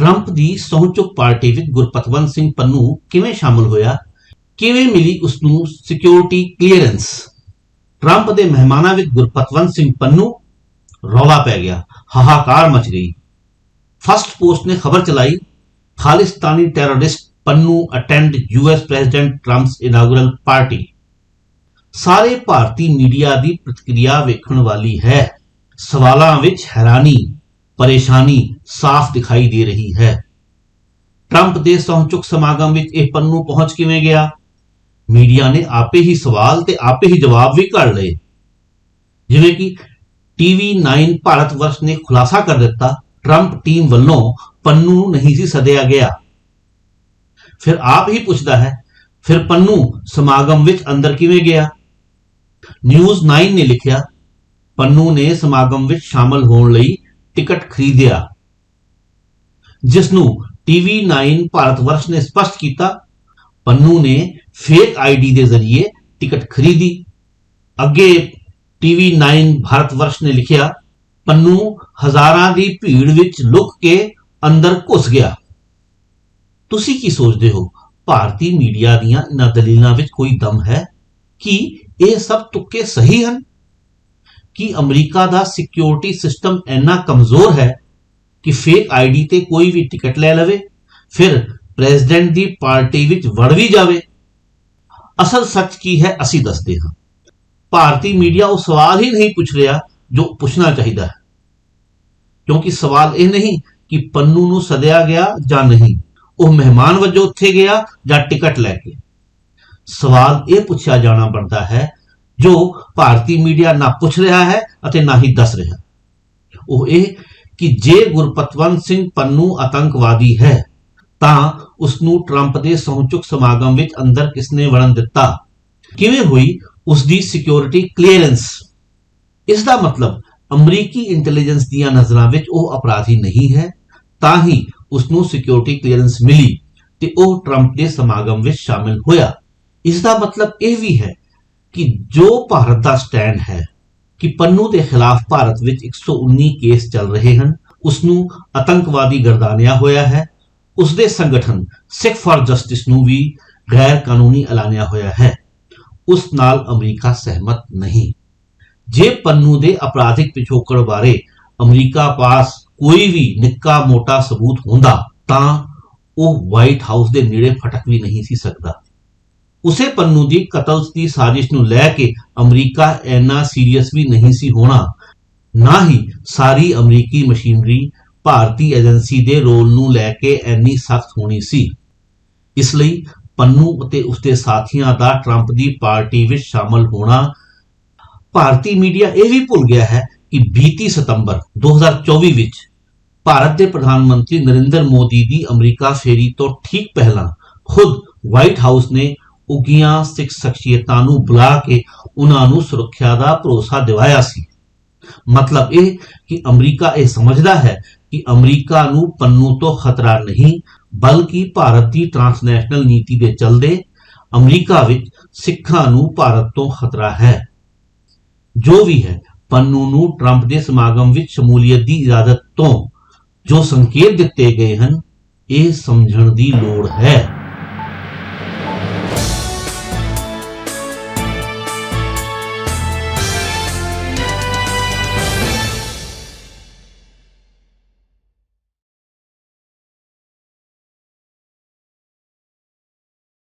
Trump ਦੀ ਸਹੁੰ-ਚੁੱਕ party ਵਿੱਚ ਗੁਰਪਤਵੰਤ ਸਿੰਘ ਪੰਨੂ ਕਿਵੇਂ ਸ਼ਾਮਲ ਹੋਇਆ? ਕਿਵੇਂ ਮਿਲੀ ਉਸ ਨੂੰ ਸਿਕਿਉਰਿਟੀ ਕਲੀਅਰੈਂਸ ਟਰੰਪ ਦੇ ਮਹਿਮਾਨਾਂ ਵਿੱਚ ਗੁਰਪਤਵੰਤ ਸਿੰਘ ਪੰਨੂ ਰੌਲਾ ਪੈ ਗਿਆ, ਹਾਹਾਕਾਰ ਮਚ ਗਈ। ਫਸਟ ਪੋਸਟ ਨੇ ਖਬਰ ਚਲਾਈ, Khalistani terrorist Pannu attend US president Trump's inaugural party ਸਾਰੇ ਭਾਰਤੀ ਮੀਡੀਆ ਦੀ ਪ੍ਰਤੀਕਿਰਿਆ ਵੇਖਣ ਵਾਲੀ ਹੈ। ਸਵਾਲਾਂ ਵਿੱਚ ਹੈਰਾਨੀ। ਪਰੇਸ਼ਾਨੀ ਸਾਫ਼ ਦਿਖਾਈ ਦੇ ਰਹੀ ਹੈ ਟਰੰਪ ਦੇ ਸਹੁੰ-ਚੁੱਕ ਸਮਾਗਮ ਵਿੱਚ ਇਹ ਪੰਨੂ ਪਹੁੰਚ ਕਿਵੇਂ ਗਿਆ ਮੀਡੀਆ ਨੇ ਆਪੇ ਹੀ ਸਵਾਲ ਤੇ ਆਪੇ ਹੀ ਜਵਾਬ ਵੀ ਕੱਢ ਲਏ ਜਿਵੇਂ ਕਿ ਟੀਵੀ 9 ਭਾਰਤ ਵਰਸ਼ ਨੇ ਖੁਲਾਸਾ ਕਰ ਦਿੱਤਾ ਟਰੰਪ ਟੀਮ ਵੱਲੋਂ ਪੰਨੂ ਨੂੰ ਨਹੀਂ ਸੀ ਸੱਦਿਆ ਗਿਆ ਫਿਰ ਆਪ ਹੀ ਪੁੱਛਦਾ ਹੈ ਫਿਰ ਪੰਨੂ ਸਮਾਗਮ ਵਿੱਚ ਅੰਦਰ ਕਿਵੇਂ ਗਿਆ ਨਿਊਜ਼ 9 ਨੇ ਲਿਖਿਆ ਪੰਨੂ ਨੇ ਸਮਾਗਮ ਵਿੱਚ ਸ਼ਾਮਲ ਹੋਣ ਲਈ ਟਿਕਟ ਖਰੀਦਿਆ। ਜਿਸ ਨੂੰ ਟੀਵੀ 9 ਭਾਰਤ ਵਰਸ਼ ਨੇ ਸਪਸ਼ਟ ਕੀਤਾ, ਪੰਨੂ ਨੇ ਫੇਕ ਆਈਡੀ ਦੇ ਜ਼ਰੀਏ ਟਿਕਟ ਖਰੀਦੀ। ਅੱਗੇ ਟੀਵੀ 9 ਭਾਰਤ ਵਰਸ਼ ਨੇ ਲਿਖਿਆ, ਪੰਨੂ ਹਜ਼ਾਰਾਂ ਦੀ ਭੀੜ ਵਿੱਚ ਲੁਕ ਕੇ ਅੰਦਰ ਘੁਸ ਗਿਆ। ਤੁਸੀਂ ਕੀ ਸੋਚਦੇ ਹੋ? ਭਾਰਤੀ ਮੀਡੀਆ ਦੀਆਂ ਇਹਨਾਂ ਦਲੀਲਾਂ ਵਿੱਚ ਕੋਈ ਦਮ ਹੈ ਕਿ ਇਹ ਸਭ ਤੁੱਕੇ ਸਹੀ ਹਨ? ਕਿ ਅਮਰੀਕਾ ਦਾ ਸਿਕਿਉਰਿਟੀ ਸਿਸਟਮ ਇੰਨਾ ਕਮਜ਼ੋਰ ਹੈ ਕਿ ਫੇਕ ਆਈਡੀ ਤੇ ਕੋਈ ਵੀ ਟਿਕਟ ਲੈ ਲਵੇ, ਫਿਰ ਪ੍ਰੈਜ਼ੀਡੈਂਟ ਦੀ ਪਾਰਟੀ ਵਿੱਚ ਵੜ ਵੀ ਜਾਵੇ। ਅਸਲ ਸੱਚ ਕੀ ਹੈ, ਅਸੀਂ ਦੱਸਦੇ ਹਾਂ। ਭਾਰਤੀ ਮੀਡੀਆ ਉਹ ਸਵਾਲ ਹੀ ਨਹੀਂ ਪੁੱਛ ਰਿਹਾ ਜੋ ਪੁੱਛਣਾ ਚਾਹੀਦਾ ਹੈ। ਕਿਉਂਕਿ ਸਵਾਲ ਇਹ ਨਹੀਂ ਕਿ ਪੰਨੂ ਨੂੰ ਸੱਦਿਆ ਗਿਆ ਜਾਂ ਨਹੀਂ, ਉਹ ਮਹਿਮਾਨ ਵਜੋਂ ਉੱਥੇ ਗਿਆ ਜਾਂ ਟਿਕਟ ਲੈ ਕੇ। ਸਵਾਲ ਇਹ ਪੁੱਛਿਆ ਜਾਣਾ ਬਣਦਾ ਹੈ ਜੋ ਭਾਰਤੀ ਮੀਡੀਆ ਨਾ ਪੁੱਛ ਰਿਹਾ ਹੈ ਅਤੇ ਨਾ ਹੀ ਦੱਸ ਰਿਹਾ। ਉਹ ਇਹ ਕਿ ਜੇ ਗੁਰਪਤਵੰਤ ਸਿੰਘ ਪੰਨੂ ਆਤੰਕਵਾਦੀ ਹੈ, ਤਾਂ ਉਸ ਨੂੰ ਟਰੰਪ ਦੇ ਸਹੁੰ-ਚੁੱਕ ਸਮਾਗਮ ਵਿੱਚ ਅੰਦਰ ਕਿਸਨੇ ਵੜਨ ਦਿੱਤਾ? ਕਿਵੇਂ ਹੋਈ ਉਸ ਦੀ ਸਿਕਿਉਰਿਟੀ ਕਲੀਅਰੈਂਸ ਇਸ ਦਾ ਮਤਲਬ ਅਮਰੀਕੀ ਇੰਟੈਲੀਜੈਂਸ ਦੀਆਂ ਨਜ਼ਰਾਂ ਵਿੱਚ ਉਹ ਅਪਰਾਧੀ ਨਹੀਂ ਹੈ, ਤਾਂ ਹੀ ਉਸ ਨੂੰ ਸਿਕਿਉਰਿਟੀ ਕਲੀਅਰੈਂਸ ਮਿਲੀ ਤੇ ਉਹ ਟਰੰਪ ਦੇ ਸਮਾਗਮ ਵਿੱਚ ਸ਼ਾਮਿਲ ਹੋਇਆ। ਇਸ ਦਾ ਮਤਲਬ ਇਹ ਵੀ ਹੈ ਕਿ ਜੋ ਭਾਰਤ ਦਾ ਸਟੈਂਡ ਹੈ ਕਿ ਪੰਨੂ ਦੇ ਖਿਲਾਫ ਭਾਰਤ ਵਿੱਚ 119 ਕੇਸ ਚੱਲ ਰਹੇ ਹਨ ਉਸ ਨੂੰ ਆਤੰਕਵਾਦੀ ਗਰਦਾਨਿਆ ਹੋਇਆ ਹੈ ਉਸ ਦੇ ਸੰਗਠਨ ਸਿੱਖ ਫਾਰ ਜਸਟਿਸ ਨੂੰ ਵੀ ਗੈਰ ਕਾਨੂੰਨੀ ਐਲਾਨਿਆ ਹੋਇਆ ਹੈ। ਉਸ ਨਾਲ ਅਮਰੀਕਾ ਸਹਿਮਤ ਨਹੀਂ। ਜੇ ਪੰਨੂ ਦੇ ਅਪਰਾਧਿਕ ਪਿਛੋਕੜ ਬਾਰੇ ਅਮਰੀਕਾ ਪਾਸ ਕੋਈ ਵੀ ਨਿੱਕਾ ਮੋਟਾ ਸਬੂਤ ਹੁੰਦਾ, ਤਾਂ ਉਹ ਵਾਈਟ ਹਾਊਸ ਦੇ ਨੇੜੇ ਫਟਕ ਵੀ ਨਹੀਂ ਸੀ ਸਕਦਾ। ਉਸੇ ਪੰਨੂ ਦੀ ਕਤਲ ਦੀ ਸਾਜ਼ਿਸ਼ ਨੂੰ ਲੈ ਕੇ ਅਮਰੀਕਾ ਇੰਨਾ ਸੀਰੀਅਸ ਵੀ ਨਹੀਂ ਸੀ ਹੋਣਾ। ਨਾ ਹੀ ਸਾਰੀ ਅਮਰੀਕੀ ਮਸ਼ੀਨਰੀ ਭਾਰਤੀ ਏਜੰਸੀ ਦੇ ਰੋਲ ਨੂੰ ਲੈ ਕੇ ਇੰਨੀ ਸਖਤ ਹੋਣੀ ਸੀ। ਇਸ ਲਈ ਪੰਨੂ ਅਤੇ ਉਸਦੇ ਸਾਥੀਆਂ ਦਾ ਟਰੰਪ ਦੀ ਪਾਰਟੀ ਵਿੱਚ ਸ਼ਾਮਲ ਹੋਣਾ ਭਾਰਤੀ ਮੀਡੀਆ ਇਹ ਵੀ ਭੁੱਲ ਗਿਆ ਹੈ ਕਿ ਬੀਤੀ ਸਤੰਬਰ 2024 ਵਿੱਚ ਭਾਰਤ ਦੇ ਪ੍ਰਧਾਨ ਮੰਤਰੀ ਨਰਿੰਦਰ ਮੋਦੀ ਦੀ ਅਮਰੀਕਾ ਫੇਰੀ ਤੋਂ ਠੀਕ ਪਹਿਲਾਂ ਖੁਦ ਵਾਈਟ ਹਾਊਸ ਨੇ ਉਗੀਆਂ ਸਿੱਖ ਸ਼ਖਸੀਅਤਾਂ ਨੂੰ ਬੁਲਾ ਕੇ ਉਹਨਾਂ ਨੂੰ ਸੁਰੱਖਿਆ ਦਾ ਭਰੋਸਾ ਦਿਵਾਇਆ ਸੀ। ਮਤਲਬ ਇਹ ਕਿ ਅਮਰੀਕਾ ਇਹ ਸਮਝਦਾ ਹੈ ਕਿ ਅਮਰੀਕਾ ਨੂੰ ਪੰਨੂ ਤੋਂ ਖਤਰਾ ਨਹੀਂ, ਬਲਕਿ ਭਾਰਤ ਦੀ ਟ੍ਰਾਂਸਨੈਸ਼ਨਲ ਨੀਤੀ ਦੇ ਚਲਦੇ ਅਮਰੀਕਾ ਵਿੱਚ ਸਿੱਖਾਂ ਨੂੰ ਭਾਰਤ ਤੋਂ ਖਤਰਾ ਹੈ। ਜੋ ਵੀ ਹੈ, ਪੰਨੂ ਨੂੰ ਟਰੰਪ ਦੇ ਸਮਾਗਮ ਵਿੱਚ ਸ਼ਮੂਲੀਅਤ ਦੀ ਇਜਾਜ਼ਤ ਤੋਂ ਜੋ ਸੰਕੇਤ ਦਿੱਤੇ ਗਏ ਹਨ, ਇਹ ਸਮਝਣ ਦੀ ਲੋੜ ਹੈ।